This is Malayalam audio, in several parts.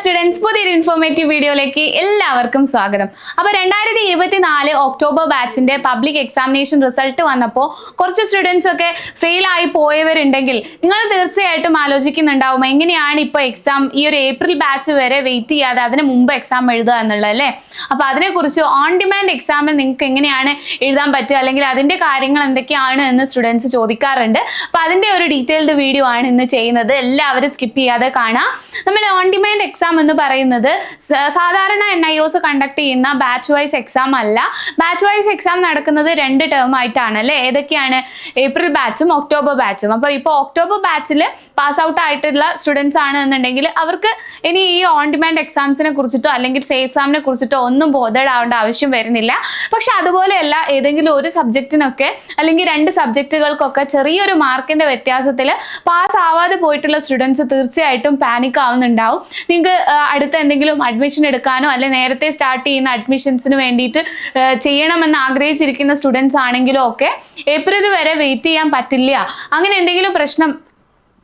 സ്റ്റുഡൻസ് പുതിയൊരു ഇൻഫോർമേറ്റീവ് വീഡിയോയിലേക്ക് എല്ലാവർക്കും സ്വാഗതം. അപ്പോൾ രണ്ടായിരത്തി ഇരുപത്തിനാല് ഒക്ടോബർ ബാച്ചിന്റെ പബ്ലിക് എക്സാമിനേഷൻ റിസൾട്ട് വന്നപ്പോൾ കുറച്ച് സ്റ്റുഡൻസ് ഒക്കെ ഫെയിൽ ആയി പോയവരുണ്ടെങ്കിൽ നിങ്ങൾ തീർച്ചയായിട്ടും ആലോചിക്കുന്നുണ്ടാവും എങ്ങനെയാണ് ഇപ്പോൾ എക്സാം ഈ ഒരു ഏപ്രിൽ ബാച്ച് വരെ വെയിറ്റ് ചെയ്യാതെ അതിന് മുമ്പ് എക്സാം എഴുതുക എന്നുള്ളത് അല്ലേ? അപ്പോൾ അതിനെക്കുറിച്ച് ഓൺ ഡിമാൻഡ് എക്സാമിൽ നിങ്ങൾക്ക് എങ്ങനെയാണ് എഴുതാൻ പറ്റുക അല്ലെങ്കിൽ അതിന്റെ കാര്യങ്ങൾ എന്തൊക്കെയാണ് എന്ന് സ്റ്റുഡൻസ് ചോദിക്കാറുണ്ട്. അപ്പോൾ അതിന്റെ ഒരു ഡീറ്റെയിൽഡ് വീഡിയോ ആണ് ഇന്ന് ചെയ്യുന്നത്. എല്ലാവരും സ്കിപ്പ് ചെയ്യാതെ കാണാം. നമ്മൾ ഓൺ ഡിമാൻഡ് എക്സാം എന്ന് പറയുന്നത് സാധാരണ N I O S conduct ചെയ്യുന്ന ബാച്ച് വൈസ് എക്സാം അല്ല. ബാച്ച് വൈസ് എക്സാം നടക്കുന്നത് രണ്ട് ടേം ആയിട്ടാണ് അല്ലേ ഏതൊക്കെയാണ് ഏപ്രിൽ ബാച്ചും ഒക്ടോബർ ബാച്ചും അപ്പോൾ ഇപ്പോൾ ഒക്ടോബർ ബാച്ചിൽ പാസ് ഔട്ട് ആയിട്ടുള്ള സ്റ്റുഡൻസ് ആണ് എന്നുണ്ടെങ്കിൽ അവർക്ക് ഇനി ഈ ഓൺ ഡിമാൻഡ് എക്സാംസിനെ കുറിച്ചിട്ടോ അല്ലെങ്കിൽ സേ എക്സാമിനെ കുറിച്ചിട്ടോ ഒന്നും ബോധേഡ് ആവശ്യം വരുന്നില്ല. പക്ഷെ അതുപോലെയല്ല ഏതെങ്കിലും ഒരു സബ്ജക്റ്റിനൊക്കെ അല്ലെങ്കിൽ രണ്ട് സബ്ജക്റ്റുകൾക്കൊക്കെ ചെറിയൊരു മാർക്കിന്റെ വ്യത്യാസത്തിൽ പാസ് ആവാതെ പോയിട്ടുള്ള സ്റ്റുഡൻസ് തീർച്ചയായിട്ടും പാനിക് ആവുന്നുണ്ടാവും. നിങ്ങൾക്ക് അടുത്ത എന്തെങ്കിലും അഡ്മിഷൻ എടുക്കാനോ അല്ലെ നേരത്തെ സ്റ്റാർട്ട് ചെയ്യുന്ന അഡ്മിഷൻസിന് വേണ്ടിയിട്ട് ചെയ്യണമെന്ന് ആഗ്രഹിച്ചിരിക്കുന്ന സ്റ്റുഡൻസ് ആണെങ്കിലും ഒക്കെ ഏപ്രിൽ വരെ വെയിറ്റ് ചെയ്യാൻ പറ്റില്ല. അങ്ങനെ എന്തെങ്കിലും പ്രശ്നം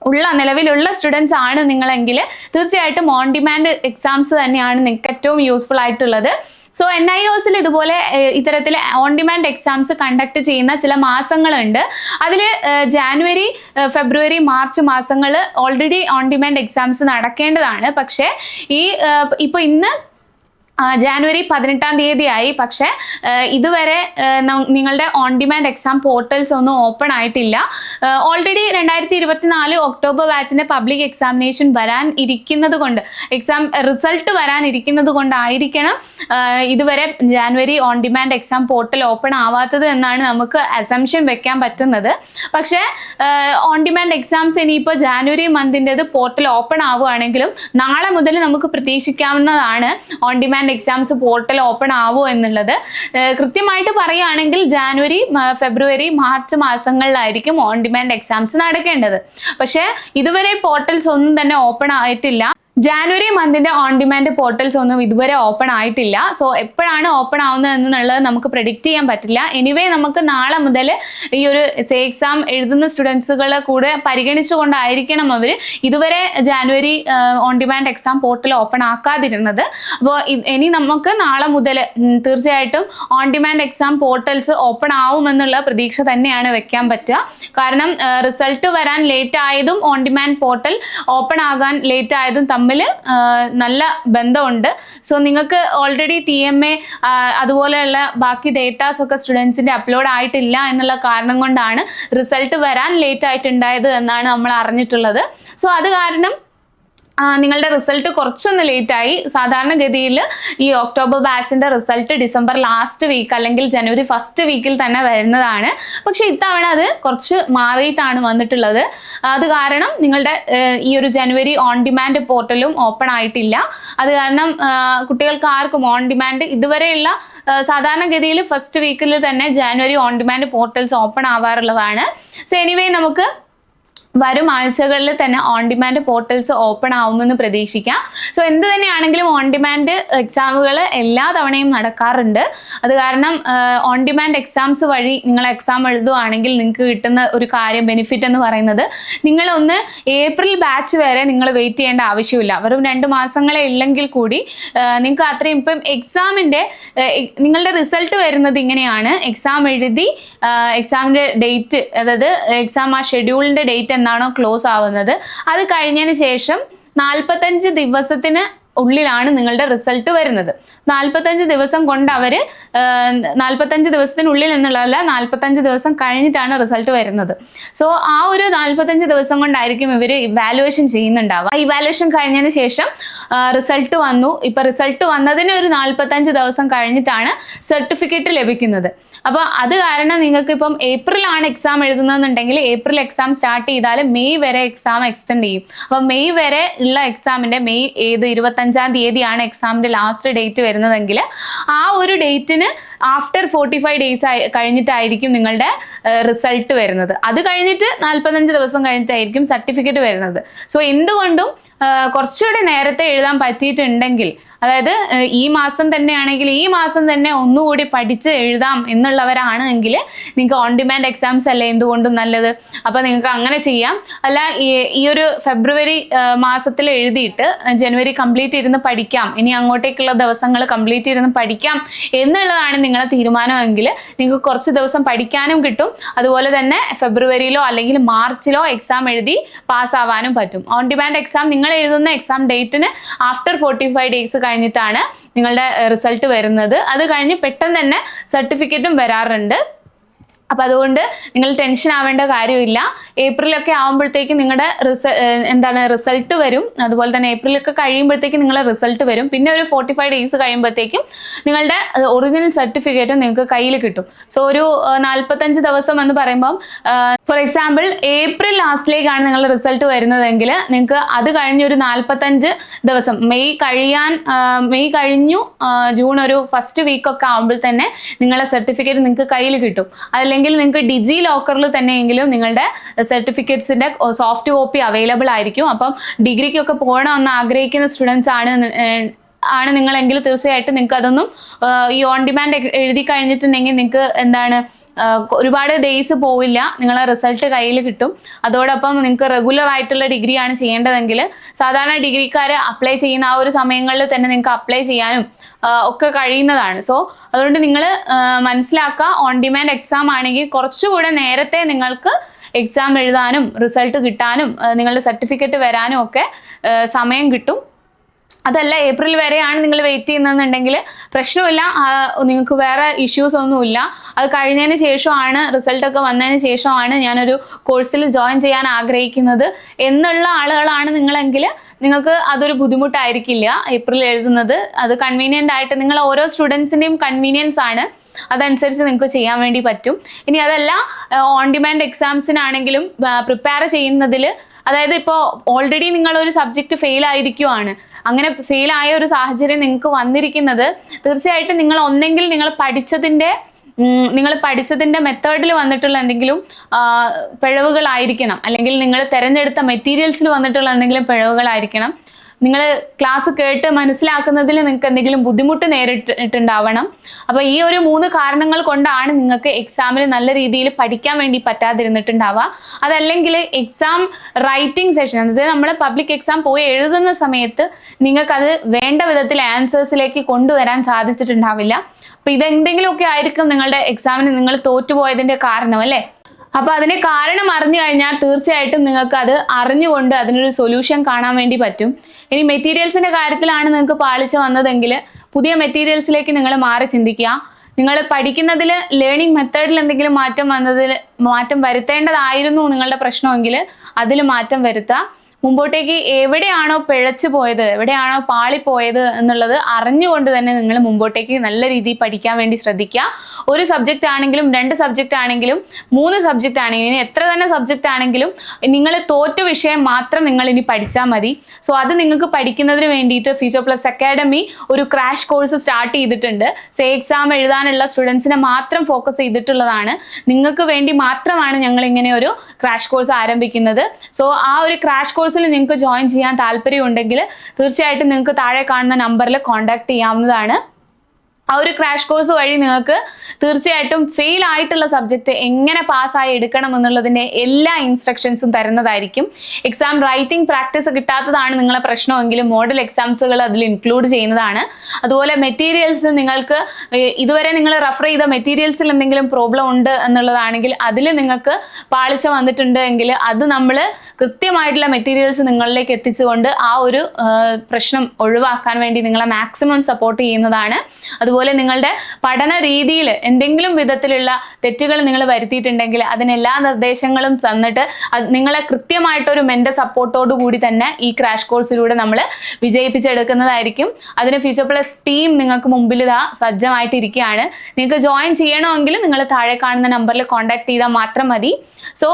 ഉള്ള നിലവിലുള്ള സ്റ്റുഡൻസ് ആണ് നിങ്ങളെങ്കിൽ തീർച്ചയായിട്ടും ഓൺ ഡിമാൻഡ് എക്സാംസ് തന്നെയാണ് നിങ്ങൾക്ക് ഏറ്റവും യൂസ്ഫുൾ ആയിട്ടുള്ളത്. സോ എൻ ഐ ഒസിൽ ഇതുപോലെ ഇത്തരത്തിൽ ഓൺ ഡിമാൻഡ് എക്സാംസ് കണ്ടക്ട് ചെയ്യുന്ന ചില മാസങ്ങളുണ്ട്. അതിൽ ജാനുവരി ഫെബ്രുവരി മാർച്ച് മാസങ്ങൾ ഓൾറെഡി ഓൺ ഡിമാൻഡ് എക്സാംസ് നടക്കേണ്ടതാണ്. പക്ഷേ ഈ ഇപ്പോൾ ഇന്ന് ജാനുവരി പതിനെട്ടാം പക്ഷേ പക്ഷെ ഇതുവരെ നിങ്ങളുടെ ഓൺ ഡിമാൻഡ് എക്സാം പോർട്ടൽസ് ഒന്നും ഓപ്പൺ ആയിട്ടില്ല. ഓൾറെഡി രണ്ടായിരത്തി ഇരുപത്തിനാല് ഒക്ടോബർ ബാച്ചിന്റെ പബ്ലിക് എക്സാമിനേഷൻ വരാൻ ഇരിക്കുന്നത് കൊണ്ട് എക്സാം റിസൾട്ട് വരാൻ ഇരിക്കുന്നത് കൊണ്ടായിരിക്കണം ഇതുവരെ January on demand exam portal open ആവാത്തത് എന്നാണ് നമുക്ക് അസംഷൻ വെക്കാൻ പറ്റുന്നത്. പക്ഷേ ഓൺ ഡിമാൻഡ് എക്സാംസ് ഇനിയിപ്പോൾ ജാനുവരി മന്തിന്റെത് പോർട്ടൽ ഓപ്പൺ ആവുകയാണെങ്കിലും നാളെ മുതൽ നമുക്ക് പ്രതീക്ഷിക്കാവുന്നതാണ് on demand exams portal open ആവുമോ എന്നുള്ളത് കൃത്യമായിട്ട് പറയുകയാണെങ്കിൽ ജാനുവരി ഫെബ്രുവരി മാർച്ച് മാസങ്ങളിലായിരിക്കും ഓൺ ഡിമാൻഡ് എക്സാംസ് നടക്കേണ്ടത്. പക്ഷേ ഇതുവരെ പോർട്ടൽസ് ഒന്നും തന്നെ ഓപ്പൺ ആയിട്ടില്ല. ജാനുവരി മന്തിന്റെ ഓൺ ഡിമാൻഡ് പോർട്ടൽസ് ഒന്നും ഇതുവരെ ഓപ്പൺ ആയിട്ടില്ല. സോ എപ്പോഴാണ് ഓപ്പൺ ആവുന്നത് എന്നുള്ളത് നമുക്ക് പ്രെഡിക്റ്റ് ചെയ്യാൻ പറ്റില്ല. എനിവേ നമുക്ക് നാളെ മുതൽ ഈ ഒരു എക്സാം എഴുതുന്ന സ്റ്റുഡൻസുകളെ കൂടെ പരിഗണിച്ചുകൊണ്ടായിരിക്കണം അവർ ഇതുവരെ January on demand exam portal open ആക്കാതിരുന്നത്. അപ്പോൾ ഇനി നമുക്ക് നാളെ മുതൽ തീർച്ചയായിട്ടും on demand exam portals open ആവുമെന്നുള്ള പ്രതീക്ഷ തന്നെയാണ് വെക്കാൻ പറ്റുക. കാരണം റിസൾട്ട് വരാൻ ലേറ്റ് ആയതും ഓൺ ഡിമാൻഡ് പോർട്ടൽ ഓപ്പൺ ആകാൻ ലേറ്റ് ആയതും തമ്മിൽ നല്ല ബന്ധമുണ്ട്. സോ നിങ്ങൾക്ക് ഓൾറെഡി ടി എം എ അതുപോലെയുള്ള ബാക്കി ഡേറ്റാസ് ഒക്കെ സ്റ്റുഡൻസിന്റെ അപ്ലോഡ് ആയിട്ടില്ല എന്നുള്ള കാരണം കൊണ്ടാണ് റിസൾട്ട് വരാൻ ലേറ്റ് ആയിട്ടുണ്ടായത് എന്നാണ് നമ്മൾ അറിഞ്ഞിട്ടുള്ളത്. സോ അത് കാരണം നിങ്ങളുടെ റിസൾട്ട് കുറച്ചൊന്ന് ലേറ്റായി സാധാരണഗതിയിൽ ഈ ഒക്ടോബർ ബാച്ചിന്റെ റിസൾട്ട് ഡിസംബർ ലാസ്റ്റ് വീക്ക് അല്ലെങ്കിൽ ജനുവരി ഫസ്റ്റ് വീക്കിൽ തന്നെ വരുന്നതാണ്. പക്ഷേ ഇത്തവണ അത് കുറച്ച് മാറിയിട്ടാണ് വന്നിട്ടുള്ളത്. അത് കാരണം നിങ്ങളുടെ ഈ ഒരു ജനുവരി ഓൺ ഡിമാൻഡ് പോർട്ടലും ഓപ്പൺ ആയിട്ടില്ല. അത് കാരണം കുട്ടികൾക്ക് ആർക്കും ഓൺ ഡിമാൻഡ് ഇതുവരെയുള്ള സാധാരണഗതിയിൽ ഫസ്റ്റ് വീക്കിൽ തന്നെ January on demand portals open ആവാറുള്ളതാണ്. So anyway നമുക്ക് വരും ആഴ്ചകളിൽ തന്നെ ഓൺ ഡിമാൻഡ് പോർട്ടൽസ് ഓപ്പൺ ആവുമെന്ന് പ്രതീക്ഷിക്കാം. സോ എന്ത് തന്നെയാണെങ്കിലും ഓൺ ഡിമാൻഡ് എക്സാമുകൾ എല്ലാ തവണയും നടക്കാറുണ്ട്. അത് കാരണം ഓൺ ഡിമാൻഡ് എക്സാംസ് വഴി നിങ്ങൾ എക്സാം എഴുതുകയാണെങ്കിൽ നിങ്ങൾക്ക് കിട്ടുന്ന ഒരു കാര്യം ബെനിഫിറ്റ് എന്ന് പറയുന്നത് നിങ്ങളൊന്ന് ഏപ്രിൽ ബാച്ച് വരെ നിങ്ങൾ വെയിറ്റ് ചെയ്യേണ്ട ആവശ്യമില്ല. വെറും രണ്ട് മാസങ്ങളെ ഇല്ലെങ്കിൽ കൂടി നിങ്ങൾക്ക് അത്രയും ഇപ്പം എക്സാമിന്റെ നിങ്ങളുടെ റിസൾട്ട് വരുന്നത് ഇങ്ങനെയാണ്. എക്സാം എഴുതി എക്സാമിന്റെ ഡേറ്റ് അതായത് എക്സാം ആ ഷെഡ്യൂളിന്റെ ഡേറ്റ് എന്നാണോ ക്ലോസ് ആവുന്നത്. അത് കഴിഞ്ഞതിന് ശേഷം നാൽപ്പത്തഞ്ച് ദിവസത്തിന് ഉള്ളിലാണ് നിങ്ങളുടെ റിസൾട്ട് വരുന്നത്. നാൽപ്പത്തഞ്ച് ദിവസം കൊണ്ട് അവർ നാൽപ്പത്തഞ്ച് ദിവസത്തിനുള്ളിൽ എന്നുള്ളതല്ല നാൽപ്പത്തഞ്ച് ദിവസം കഴിഞ്ഞിട്ടാണ് റിസൾട്ട് വരുന്നത്. സോ ആ ഒരു നാൽപ്പത്തഞ്ച് ദിവസം കൊണ്ടായിരിക്കും ഇവർ ഇവാലുവേഷൻ ചെയ്യുന്നുണ്ടാവുക. ആ ഇവാലുവേഷൻ കഴിഞ്ഞതിന് ശേഷം റിസൾട്ട് വന്നു. ഇപ്പൊ റിസൾട്ട് വന്നതിന് ഒരു നാൽപ്പത്തഞ്ച് ദിവസം കഴിഞ്ഞിട്ടാണ് സർട്ടിഫിക്കറ്റ് ലഭിക്കുന്നത്. അപ്പോൾ അത് കാരണം നിങ്ങൾക്ക് ഇപ്പം ഏപ്രിലാണ് എക്സാം എഴുതുന്നതെന്നുണ്ടെങ്കിൽ ഏപ്രിൽ എക്സാം സ്റ്റാർട്ട് ചെയ്താൽ മെയ് വരെ എക്സാം എക്സ്റ്റെൻഡ് ചെയ്യും. അപ്പോൾ മെയ് വരെ ഉള്ള എക്സാമിന്റെ മെയ് ഏത്? ഇരുപത്തഞ്ചാം തീയതിയാണ് എക്സാമിന്റെ ലാസ്റ്റ് ഡേറ്റ് വരുന്നതെങ്കിൽ ആ ഒരു ഡേറ്റിന് ആഫ്റ്റർ ഫോർട്ടി ഫൈവ് ഡേയ്സ് കഴിഞ്ഞിട്ടായിരിക്കും നിങ്ങളുടെ റിസൾട്ട് വരുന്നത്. അത് കഴിഞ്ഞിട്ട് നാൽപ്പത്തഞ്ച് ദിവസം കഴിഞ്ഞിട്ടായിരിക്കും സർട്ടിഫിക്കറ്റ് വരുന്നത്. സോ എന്തുകൊണ്ടും കുറച്ചുകൂടി നേരത്തെ എഴുതാൻ പറ്റിയിട്ടുണ്ടെങ്കിൽ അതായത് ഈ മാസം തന്നെയാണെങ്കിൽ ഈ മാസം തന്നെ ഒന്നുകൂടി പഠിച്ച് എഴുതാം എന്നുള്ളവരാണ് എങ്കിൽ നിങ്ങൾക്ക് ഓൺ ഡിമാൻഡ് എക്സാംസ് അല്ലേ എന്തുകൊണ്ടും നല്ലത്? അപ്പം നിങ്ങൾക്ക് അങ്ങനെ ചെയ്യാം. അല്ല ഈ ഒരു ഫെബ്രുവരി മാസത്തിൽ എഴുതിയിട്ട് ജനുവരി കംപ്ലീറ്റ് ഇരുന്ന് പഠിക്കാം. ഇനി അങ്ങോട്ടേക്കുള്ള ദിവസങ്ങൾ കംപ്ലീറ്റ് ഇരുന്ന് പഠിക്കാം എന്നുള്ളതാണ് നിങ്ങളെ തീരുമാനമെങ്കിൽ നിങ്ങൾക്ക് കുറച്ച് ദിവസം പഠിക്കാനും കിട്ടും. അതുപോലെ തന്നെ ഫെബ്രുവരിയിലോ അല്ലെങ്കിൽ മാർച്ചിലോ എക്സാം എഴുതി പാസ്സാവാനും പറ്റും. ഓൺ ഡിമാൻഡ് എക്സാം നിങ്ങൾ എഴുതുന്ന എക്സാം ഡേറ്റിന് ആഫ്റ്റർ ഫോർട്ടി ഫൈവ് ഡേയ്സ് കഴിഞ്ഞിട്ടാണ് നിങ്ങളുടെ റിസൾട്ട് വരുന്നത്. അത് കഴിഞ്ഞ് പെട്ടെന്ന് തന്നെ സർട്ടിഫിക്കറ്റും വരാറുണ്ട്. അപ്പൊ അതുകൊണ്ട് നിങ്ങൾ ടെൻഷൻ ആവേണ്ട കാര്യമില്ല. ഏപ്രിലൊക്കെ ആകുമ്പോഴത്തേക്ക് നിങ്ങളുടെ റിസ എന്താണ് റിസൾട്ട് വരും. അതുപോലെ തന്നെ ഏപ്രിലൊക്കെ കഴിയുമ്പോഴത്തേക്ക് നിങ്ങളുടെ റിസൾട്ട് വരും. പിന്നെ ഒരു ഫോർട്ടി ഫൈവ് ഡേയ്സ് കഴിയുമ്പോഴത്തേക്കും നിങ്ങളുടെ ഒറിജിനൽ സർട്ടിഫിക്കറ്റ് നിങ്ങൾക്ക് കയ്യിൽ കിട്ടും. സോ ഒരു നാൽപ്പത്തഞ്ച് ദിവസം എന്ന് പറയുമ്പം ഫോർ എക്സാമ്പിൾ ഏപ്രിൽ ലാസ്റ്റിലേക്കാണ് നിങ്ങളുടെ റിസൾട്ട് വരുന്നതെങ്കിൽ നിങ്ങൾക്ക് അത് കഴിഞ്ഞൊരു നാൽപ്പത്തഞ്ച് ദിവസം മെയ് കഴിയാൻ മെയ് കഴിഞ്ഞു ജൂൺ ഒരു ഫസ്റ്റ് വീക്കൊക്കെ ആകുമ്പോൾ തന്നെ നിങ്ങളുടെ സർട്ടിഫിക്കറ്റ് നിങ്ങൾക്ക് കയ്യിൽ കിട്ടും. അല്ലെങ്കിൽ നിങ്ങൾക്ക് ഡിജി ലോക്കറിൽ തന്നെയെങ്കിലും നിങ്ങളുടെ സർട്ടിഫിക്കറ്റ്സിന്റെ സോഫ്റ്റ് കോപ്പി അവൈലബിൾ ആയിരിക്കും. അപ്പം ഡിഗ്രിക്കൊക്കെ പോകണമെന്ന് ആഗ്രഹിക്കുന്ന സ്റ്റുഡൻസ് ആണ് ആണ് നിങ്ങളെങ്കിൽ തീർച്ചയായിട്ടും നിങ്ങൾക്ക് അതൊന്നും ഈ ഓൺ ഡിമാൻഡ് എഴുതി കഴിഞ്ഞിട്ടുണ്ടെങ്കിൽ നിങ്ങൾക്ക് എന്താണ് ഒരുപാട് ഡേയ്സ് പോവില്ല. നിങ്ങളെ റിസൾട്ട് കയ്യിൽ കിട്ടും. അതോടൊപ്പം നിങ്ങൾക്ക് റെഗുലർ ആയിട്ടുള്ള ഡിഗ്രിയാണ് ചെയ്യേണ്ടതെങ്കിൽ സാധാരണ ഡിഗ്രിക്കാർ അപ്ലൈ ചെയ്യുന്ന ആ ഒരു സമയങ്ങളിൽ തന്നെ നിങ്ങൾക്ക് അപ്ലൈ ചെയ്യാനും ഒക്കെ കഴിയുന്നതാണ്. സോ അതുകൊണ്ട് നിങ്ങൾ മനസ്സിലാക്കുക. ഓൺ ഡിമാൻഡ് എക്സാം ആണെങ്കിൽ കുറച്ചുകൂടെ നേരത്തെ നിങ്ങൾക്ക് എക്സാം എഴുതാനും റിസൾട്ട് കിട്ടാനും നിങ്ങളുടെ സർട്ടിഫിക്കറ്റ് വരാനും ഒക്കെ സമയം കിട്ടും. അതല്ല ഏപ്രിൽ വരെയാണ് നിങ്ങൾ വെയിറ്റ് ചെയ്യുന്നതെന്നുണ്ടെങ്കിൽ പ്രശ്നമില്ല നിങ്ങൾക്ക് വേറെ ഇഷ്യൂസ് ഒന്നുമില്ല. അത് കഴിഞ്ഞതിന് ശേഷമാണ് റിസൾട്ടൊക്കെ വന്നതിന് ശേഷമാണ് ഞാനൊരു കോഴ്സിൽ ജോയിൻ ചെയ്യാൻ ആഗ്രഹിക്കുന്നത്. എന്നുള്ള ആളുകളാണ് നിങ്ങളെങ്കിൽ നിങ്ങൾക്ക് അതൊരു ബുദ്ധിമുട്ടായിരിക്കില്ല. ഏപ്രിൽ എഴുതുന്നത് അത് കൺവീനിയന്റ് ആയിട്ട് നിങ്ങൾ ഓരോ സ്റ്റുഡൻസിന്റെയും കൺവീനിയൻസ് ആണ്. അതനുസരിച്ച് നിങ്ങൾക്ക് ചെയ്യാൻ വേണ്ടി പറ്റും. ഇനി അതല്ല ഓൺ ഡിമാൻഡ് എക്സാംസിനാണെങ്കിലും പ്രിപ്പയർ ചെയ്യുന്നതിൽ അതായത് ഇപ്പോൾ ഓൾറെഡി നിങ്ങളൊരു സബ്ജക്റ്റ് ഫെയിൽ ആയിരിക്കുവാണ്. അങ്ങനെ ഫെയിൽ ആയ ഒരു സാഹചര്യം നിങ്ങൾക്ക് വന്നിരിക്കുന്നത്. തീർച്ചയായിട്ടും നിങ്ങൾ ഒന്നെങ്കിൽ നിങ്ങൾ പഠിച്ചതിന്റെ നിങ്ങൾ പഠിച്ചതിന്റെ മെത്തേഡിൽ വന്നിട്ടുള്ള എന്തെങ്കിലും പിഴവുകളായിരിക്കണം. അല്ലെങ്കിൽ നിങ്ങൾ തിരഞ്ഞെടുത്ത മെറ്റീരിയൽസിൽ വന്നിട്ടുള്ള എന്തെങ്കിലും പിഴവുകളായിരിക്കണം. നിങ്ങൾ ക്ലാസ് കേട്ട് മനസ്സിലാക്കുന്നതിൽ നിങ്ങൾക്ക് എന്തെങ്കിലും ബുദ്ധിമുട്ട് നേരിട്ടിട്ടുണ്ടാവണം. അപ്പോൾ ഈ ഒരു മൂന്ന് കാരണങ്ങൾ കൊണ്ടാണ് നിങ്ങൾക്ക് എക്സാമിൽ നല്ല രീതിയിൽ പഠിക്കാൻ വേണ്ടി പറ്റാതിരുന്നിട്ടുണ്ടാവുക. അതല്ലെങ്കിൽ എക്സാം റൈറ്റിംഗ് സെഷൻ അതായത് നമ്മൾ പബ്ലിക് എക്സാം പോയി എഴുതുന്ന സമയത്ത് നിങ്ങൾക്കത് വേണ്ട വിധത്തിൽ ആൻസേഴ്സിലേക്ക് കൊണ്ടുവരാൻ സാധിച്ചിട്ടുണ്ടാവില്ല. അപ്പൊ ഇതെന്തെങ്കിലുമൊക്കെ ആയിരിക്കും നിങ്ങളുടെ എക്സാമിന് നിങ്ങൾ തോറ്റുപോയതിന്റെ കാരണം അല്ലേ? അപ്പൊ അതിന് കാരണം അറിഞ്ഞു കഴിഞ്ഞാൽ തീർച്ചയായിട്ടും നിങ്ങൾക്ക് അത് അറിഞ്ഞുകൊണ്ട് അതിനൊരു സൊല്യൂഷൻ കാണാൻ വേണ്ടി പറ്റും. ഇനി മെറ്റീരിയൽസിന്റെ കാര്യത്തിലാണ് നിങ്ങൾക്ക് പാളിച്ച വന്നതെങ്കിൽ പുതിയ മെറ്റീരിയൽസിലേക്ക് നിങ്ങൾ മാറി ചിന്തിക്കുക. നിങ്ങൾ പഠിക്കുന്നതിൽ ലേണിംഗ് മെത്തേഡിൽ എന്തെങ്കിലും മാറ്റം വന്നതിൽ മാറ്റം വരുത്തേണ്ടതായിരുന്നു നിങ്ങളുടെ പ്രശ്നമെങ്കിൽ അതിൽ മാറ്റം വരുത്തുക. മുമ്പോട്ടേക്ക് എവിടെയാണോ പിഴച്ചു പോയത് എവിടെയാണോ പാളിപ്പോയത് എന്നുള്ളത് അറിഞ്ഞുകൊണ്ട് തന്നെ നിങ്ങൾ മുമ്പോട്ടേക്ക് നല്ല രീതിയിൽ പഠിക്കാൻ വേണ്ടി ശ്രദ്ധിക്കുക. ഒരു സബ്ജക്റ്റ് ആണെങ്കിലും രണ്ട് സബ്ജക്റ്റ് ആണെങ്കിലും മൂന്ന് സബ്ജക്റ്റ് ആണെങ്കിലും എത്ര തന്നെ സബ്ജക്റ്റ് ആണെങ്കിലും നിങ്ങൾ തോറ്റ വിഷയം മാത്രം നിങ്ങൾ ഇനി പഠിച്ചാൽ മതി. സോ അത് നിങ്ങൾക്ക് പഠിക്കുന്നതിന് വേണ്ടിയിട്ട് ഫ്യൂച്ചർ പ്ലസ് അക്കാഡമി ഒരു ക്രാഷ് കോഴ്സ് സ്റ്റാർട്ട് ചെയ്തിട്ടുണ്ട്. സേ എക്സാം എഴുതാനുള്ള സ്റ്റുഡൻസിനെ മാത്രം ഫോക്കസ് ചെയ്തിട്ടുള്ളതാണ്. നിങ്ങൾക്ക് വേണ്ടി മാത്രമാണ് ഞങ്ങൾ ഇങ്ങനെ ഒരു ക്രാഷ് കോഴ്സ് ആരംഭിക്കുന്നത്. സോ ആ ഒരു ക്രാഷ് കോഴ്സിൽ നിങ്ങൾക്ക് ജോയിൻ ചെയ്യാൻ താല്പര്യമുണ്ടെങ്കിൽ തീർച്ചയായിട്ടും നിങ്ങൾക്ക് താഴെ കാണുന്ന നമ്പറിൽ കോൺടാക്ട് ചെയ്യാവുന്നതാണ്. ആ ഒരു ക്രാഷ് കോഴ്സ് വഴി നിങ്ങൾക്ക് തീർച്ചയായിട്ടും ഫെയിൽ ആയിട്ടുള്ള സബ്ജക്റ്റ് എങ്ങനെ പാസ്സായി എടുക്കണം എന്നുള്ളതിന്റെ എല്ലാ ഇൻസ്ട്രക്ഷൻസും തരുന്നതായിരിക്കും. എക്സാം റൈറ്റിംഗ് പ്രാക്ടീസ് കിട്ടാത്തതാണ് നിങ്ങളെ പ്രശ്നമെങ്കിലും മോഡൽ എക്സാംസുകൾ അതിൽ ഇൻക്ലൂഡ് ചെയ്യുന്നതാണ്. അതുപോലെ മെറ്റീരിയൽസ് നിങ്ങൾക്ക് ഇതുവരെ നിങ്ങൾ റെഫർ ചെയ്ത മെറ്റീരിയൽസിൽ എന്തെങ്കിലും പ്രോബ്ലം ഉണ്ട് എന്നുള്ളതാണെങ്കിൽ അതിൽ നിങ്ങൾക്ക് പാളിച്ച വന്നിട്ടുണ്ട് എങ്കിൽ അത് നമ്മൾ കൃത്യമായിട്ടുള്ള മെറ്റീരിയൽസ് നിങ്ങളിലേക്ക് എത്തിച്ചുകൊണ്ട് ആ ഒരു പ്രശ്നം ഒഴിവാക്കാൻ വേണ്ടി നിങ്ങളെ മാക്സിമം സപ്പോർട്ട് ചെയ്യുന്നതാണ്. അതുപോലെ നിങ്ങളുടെ പഠന രീതിയിൽ എന്തെങ്കിലും വിധത്തിലുള്ള തെറ്റുകൾ നിങ്ങൾ വരുത്തിയിട്ടുണ്ടെങ്കിൽ അതിനെല്ലാ നിർദ്ദേശങ്ങളും തന്നിട്ട് നിങ്ങളെ കൃത്യമായിട്ടൊരു മെന്റൽ സപ്പോർട്ടോടു കൂടി തന്നെ ഈ ക്രാഷ് കോഴ്സിലൂടെ നമ്മൾ വിജയിപ്പിച്ചെടുക്കുന്നതായിരിക്കും. അതിന് ഫ്യൂച്ചർ പ്ലസ് ടീം നിങ്ങൾക്ക് മുമ്പിൽ ഇതാ സജ്ജമായിട്ടിരിക്കുകയാണ്. നിങ്ങൾക്ക് ജോയിൻ ചെയ്യണമെങ്കിൽ നിങ്ങൾ താഴെ കാണുന്ന നമ്പറിൽ കോൺടാക്ട് ചെയ്താൽ മാത്രം മതി. സോ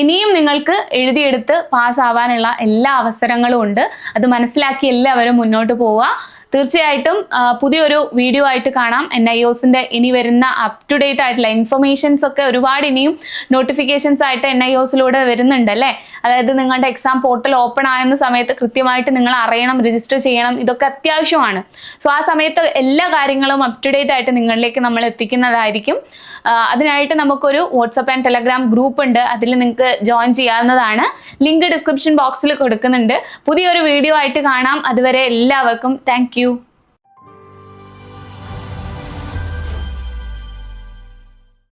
ഇനിയും നിങ്ങൾക്ക് എഴുതിയെടുത്ത് പാസ്സാവാനുള്ള എല്ലാ അവസരങ്ങളും ഉണ്ട്. അത് മനസ്സിലാക്കി എല്ലാവരും മുന്നോട്ട് പോവുക. തീർച്ചയായിട്ടും പുതിയൊരു വീഡിയോ ആയിട്ട് കാണാം. എൻ ഐ ഒസിന്റെ ഇനി വരുന്ന അപ് ടു ഡേറ്റ് ആയിട്ടുള്ള ഇൻഫർമേഷൻസ് ഒക്കെ ഒരുപാട് ഇനിയും നോട്ടിഫിക്കേഷൻസ് ആയിട്ട് എൻ ഐ ഒസിലൂടെ വരുന്നുണ്ട് അല്ലേ? അതായത് നിങ്ങളുടെ എക്സാം പോർട്ടൽ ഓപ്പൺ ആകുന്ന സമയത്ത് കൃത്യമായിട്ട് നിങ്ങൾ അറിയണം രജിസ്റ്റർ ചെയ്യണം ഇതൊക്കെ അത്യാവശ്യമാണ്. സോ ആ സമയത്ത് എല്ലാ കാര്യങ്ങളും അപ് ടു ഡേറ്റ് ആയിട്ട് നിങ്ങളിലേക്ക് നമ്മൾ എത്തിക്കുന്നതായിരിക്കും. അതിനായിട്ട് നമുക്കൊരു വാട്സപ്പ് ആൻഡ് ടെലഗ്രാം ഗ്രൂപ്പ് ഉണ്ട്. അതിൽ നിങ്ങൾക്ക് ജോയിൻ ചെയ്യാവുന്നതാണ്. ലിങ്ക് ഡിസ്ക്രിപ്ഷൻ ബോക്സിൽ കൊടുക്കുന്നുണ്ട്. പുതിയൊരു വീഡിയോ ആയിട്ട് കാണാം. അതുവരെ എല്ലാവർക്കും താങ്ക്